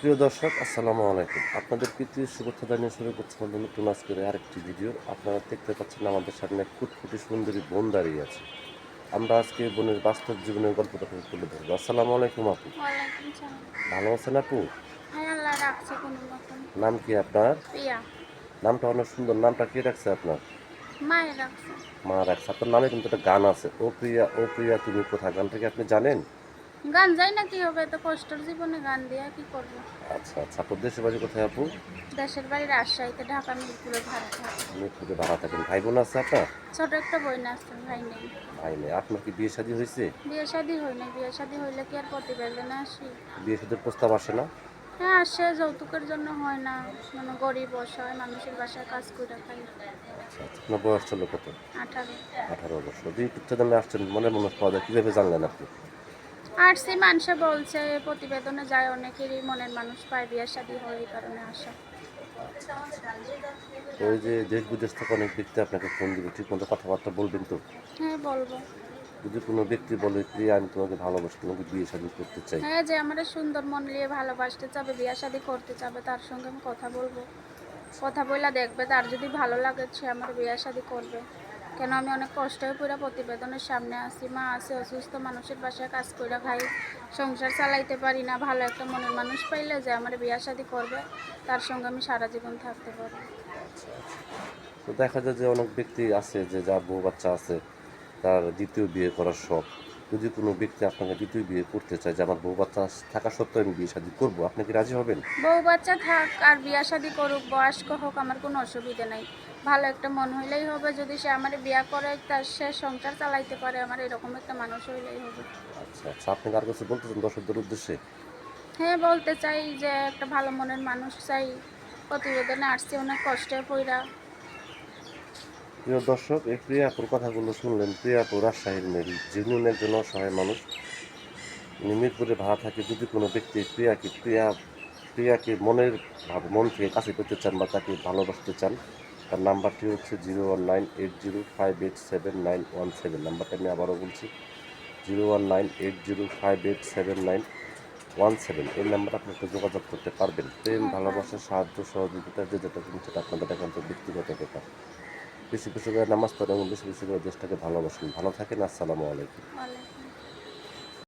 প্রিয় দর্শক আসসালামু আলাইকুম। আপনাদের প্রীতি শুভেচ্ছা জানিয়ে শুরু করছি আমাদের নতুন আজকের আরেকটি ভিডিও। আপনারা দেখতে পাচ্ছেন আমাদের সামনে এক ফুটফুটি সুন্দরী বোন দাঁড়িয়ে আছে। আমরা আজকে বোনের বাস্তব জীবনের গল্পটা তুলে ধরবো। আসসালামু আলাইকুম আপু। ভালো আছেন আপু? হ্যাঁ নাম কি আপনার? নামটা অনেক সুন্দর। নামটা কে রাখছে আপনার? মা রাখছে। আপনার নামে কিন্তু একটা গান আছে ও প্রিয়া ও প্রিয়া তুমি কোথায়? গানটা কি আপনি জানেন? গান যাই না কি হবে? তো কষ্টের জীবনে গান দিয়ে কি করব? আচ্ছা আচ্ছা আপনার দেশের বাড়ি কোথায় আপু? দেশের বাড়ি রাজশাহীতে ঢাকা মিরপুরে ভাড়া থাকে মিরপুরে ভাড়া থাকেন। ভাই বোন আছে আপনার? ছোট একটা বই না আছে ভাই নেই। ভাই নেই। আপনার কি বিয়ে শাদী হয়েছে? বিয়ে শাদি হয় না বিয়ে শাদি হইলে কি আর প্রতিবেদনে আসি? বিয়ে শাদীর প্রস্তাব আসে না? হ্যাঁ আসে। যৌতুকের জন্য হয় না। মানে গরিব অসহায় মানুষের বাসায় কাজ করে খাই আচ্ছা আচ্ছা। আপনার বয়স চলো কত? আঠারো। আঠারো বছর। দুই ইউটিউব চ্যানেলে আসছেন। মনে মনে পাওয়া যায়। কীভাবে জানলেন আপনি? আসছি মানুষে বলছে প্রতিবেদনে যায় অনেকেরই মনের মানুষ পায় বিয়ে শাদি হয় এই কারণে আসা। ওই যে দেশ বিদেশ থেকে অনেক ব্যক্তি আপনাকে ফোন দিবে ঠিক মতো কথাবার্তা বলবেন তো? হ্যাঁ বলব। যদি কোনো ব্যক্তি বলে কি আমি তোমাকে ভালোবাসি তোমাকে বিয়ে শাদী করতে চাই। হ্যাঁ যে আমার সুন্দর মন নিয়ে ভালোবাসতে চাবে বিয়ে শাদি করতে চাবে তার সঙ্গে আমি কথা বলব। কথা বলে দেখবে তার যদি ভালো লাগে সে আমার বিয়ে শাদি করবে। কেন আমি অনেক কষ্ট হয়ে পুরো প্রতিবেদনের সামনে আসি মা আছে অসুস্থ মানুষের বাসায় কাজ করে খাই সংসার চালাইতে পারি না ভালো একটা মনের মানুষ পাইলে যে আমার বিয়ে শাদি করবে তার সঙ্গে আমি সারা জীবন থাকতে পারব তো দেখা যায় যে অনেক ব্যক্তি আছে যে যার বউ বাচ্চা আছে তার দ্বিতীয় বিয়ে করার শখ। যদি কোনো ব্যক্তি আপনাকে দ্বিতীয় বিয়ে করতে চায় যে আমার বউ বাচ্চা থাকা সত্ত্বেও আমি বিয়ে শাদী করব আপনি কি রাজি হবেন? বউ বাচ্চা থাক আর বিয়া শাদি করুক বয়স্ক হোক আমার কোনো অসুবিধা নাই। ভালো একটা মন হইলেই হবে। যদি সে আমার বিয়া করে তার সে সংসার চালাইতে পারে আমার এরকম একটা মানুষ হইলেই হবে। আচ্ছা আচ্ছা আপনি কার কাছে বলতে চান দর্শকদের উদ্দেশ্যে? হ্যাঁ বলতে চাই যে একটা ভালো মনের মানুষ চাই। প্রতিবেদনে আসছে অনেক কষ্টে পইরা। প্রিয় দর্শক এই প্রিয়াপুর কথাগুলো শুনলেন প্রিয়াপুর রাজশাহীর মেয়ে জিনুন একজন অসহায় মানুষ। উনি মিরপুরে ভাড়া থাকে যদি কোনো ব্যক্তি প্রিয়াকে প্রিয়া প্রিয়াকে মনের ভাবে মন থেকে কাছে করতে চান বা তাকে ভালোবাসতে চান তার নাম্বারটি হচ্ছে zero one nine eight zero five eight seven nine one seven. নাম্বারটা আমি আবারও বলছি, zero one nine eight zero five eight seven nine one seven. এই নাম্বার আপনাকে যোগাযোগ করতে পারবেন। প্রেম, ভালোবাসা, সাহায্য, সহযোগিতা, যে যেটা কিন্তু সেটা আপনাদের একান্ত ব্যক্তিগত ব্যাপার। বেশি বেশি করে নামাজ পড়েন এবং বেশি বেশি করে দেশটাকে ভালোবাসুন। ভালো থাকেন, আসসালামু আলাইকুম।